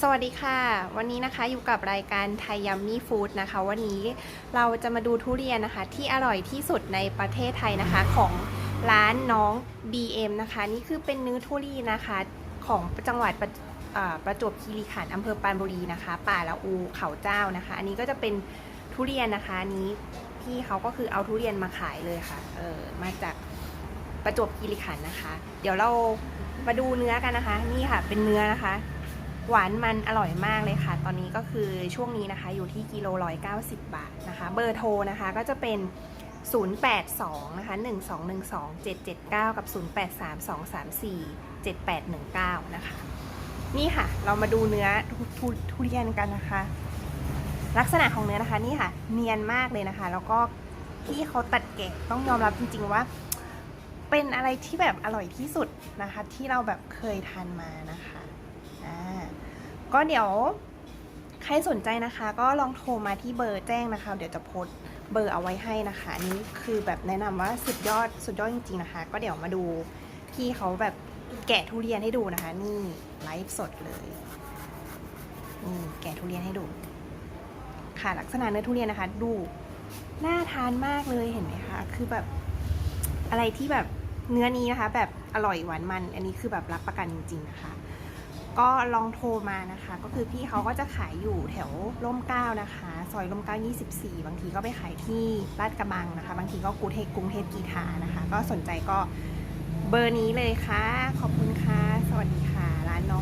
สวัสดีค่ะ วันนี้นะคะอยู่กับรายการไทยยัมมี่ฟู้ดนะคะ วันนี้เราจะมาดูทุเรียนนะคะ ที่อร่อยที่สุดในประเทศไทยนะคะ ของร้านน้อง BM นะคะ นี่คือเป็นเนื้อทุเรียนนะคะ ของจังหวัดประประจวบคีรีขันธ์อำเภอปรานบุรีนะคะ ป่าละอูเขาเจ้านะคะ อันนี้ก็จะเป็นทุเรียนนะคะนนี้พี่เขาก็คือเอาทุเรียนมาขายเลยค่ะเออมาจากประจวบคีรีขันธ์นะคะ เดี๋ยวเรามาดูเนื้อกันนะคะ นี่ค่ะเป็นเนื้อนะคะ หวานมันอร่อยมากเลยค่ะ ตอนนี้ก็คือช่วงนี้นะคะอยู่ที่กิโลร้อยเก้าสิบบาทนะคะ เบอร์โทรนะคะก็จะเป็น 082นะคะ1212 779 กับ 083 234 7819 นะคะ นี่ค่ะ เรามาดูเนื้อทุทเรียนกันนะคะ ลักษณะของเนื้อนะคะนี่ค่ะ เนียนมากเลยนะคะ แล้วก็พี่เขาตัดแกะต้องยอมรับจริง ๆว่า เป็นอะไรที่แบบอร่อยที่สุดนะคะ ที่เราแบบเคยทานมานะคะ อ่าก็เดี๋ยวใครสนใจนะคะ ก็ลองโทรมาที่เบอร์แจ้งนะคะ เดี๋ยวจะโพสเบอร์เอาไว้ให้นะคะอันนี้คือแบบแนะนำว่าสุดยอดสุดยอดจริงๆนะคะ ก็เดี๋ยวมาดูพี่เขาแบบแกะทุเรียนให้ดูนะคะ นี่ไลฟ์สดเลยนี่แกะทุเรียนให้ดู ค่ะลักษณะเนื้อทุเรียนนะคะ ดูน่าทานมากเลยเห็นไหมคะ คือแบบอะไรที่แบบเนื้อนี้นะคะ แบบอร่อยหวานมัน อันนี้คือแบบรับประกันจริงๆนะคะ ก็ลองโทรมานะคะ ก็คือพี่เขาก็จะขายอยู่แถวร่มเก้านะคะ ซอยร่มเก้า24 บางทีก็ไปขายที่ลาดกระบังนะคะ บางทีก็กรุงเทพกรุงเทพกีทานะคะ ก็สนใจก็เบอร์นี้เลยค่ะ ขอบคุณค่ะ สวัสดีค่ะ ร้านน้อง